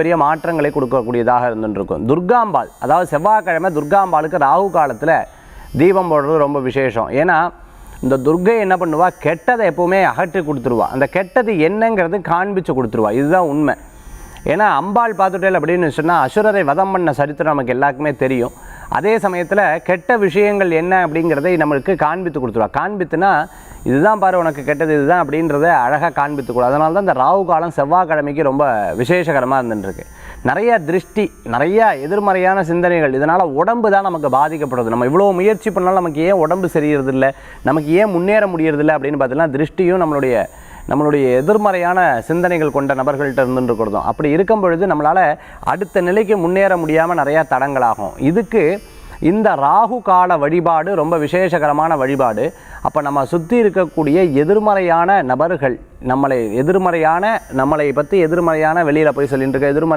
பெரிய மாற்றங்களை கொடுக்கக்கூடியதாக இருந்துருக்கும் துர்காம்பாள் அதாவது செவ்வாய்க்கிழமை துர்காம்பாளுக்கு ராகு காலத்தில் தீபம் போடுறது ரொம்ப விசேஷம். ஏன்னா இந்த துர்கை என்ன பண்ணுவா? கெட்டதை எப்போவுமே அகற்றி கொடுத்துருவா. அந்த கெட்டது என்னங்கிறது காண்பிச்சு கொடுத்துருவா. இதுதான் உண்மை. ஏன்னா அம்பாள் பார்த்துட்டேல் அப்படின்னு சொன்னால் அசுரரை வதம் பண்ண சரித்திரம் நமக்கு எல்லாருக்குமே தெரியும். அதே சமயத்தில் கெட்ட விஷயங்கள் என்ன அப்படிங்கிறதை நம்மளுக்கு காண்பித்து கொடுத்துருவா. காண்பித்துனா இதுதான் பாரு உனக்கு கெட்டது இதுதான் அப்படின்றத அழகாக காண்பித்து கொடு. அதனால தான் இந்த ராகு காலம் செவ்வாய்க்கிழமைக்கு ரொம்ப விசேஷகரமாக இருந்துருக்கு நிறைய திருஷ்டி நிறைய எதிர்மறையான சிந்தனைகள் இதனால் உடம்பு தான் நமக்கு பாதிக்கப்படுது. நம்ம இவ்வளோ முயற்சி பண்ணாலும் நமக்கு ஏன் உடம்பு சரியிறதில்ல? நமக்கு ஏன் முன்னேற முடியறதில்லை அப்படின்னு பார்த்தீங்கன்னா திருஷ்டியும் நம்மளுடைய நம்மளுடைய எதிர்மறையான சிந்தனைகள் கொண்ட நபர்கள்ட்ட இருந்துட்டு கொடுத்தோம் அப்படி இருக்கும் பொழுது நம்மளால் அடுத்த நிலைக்கு முன்னேற முடியாமல் நிறையா தடங்களாகும். இதுக்கு இந்த ராகு கால வழிபாடு ரொம்ப விசேஷகரமான வழிபாடு. அப்போ நம்ம சுற்றி இருக்கக்கூடிய எதிர்மறையான நபர்கள் நம்மளை எதிர்மறையான நம்மளை பற்றி எதிர்மறையான வெளியில் போய் சொல்லிட்டு இருக்க எதிர்மறை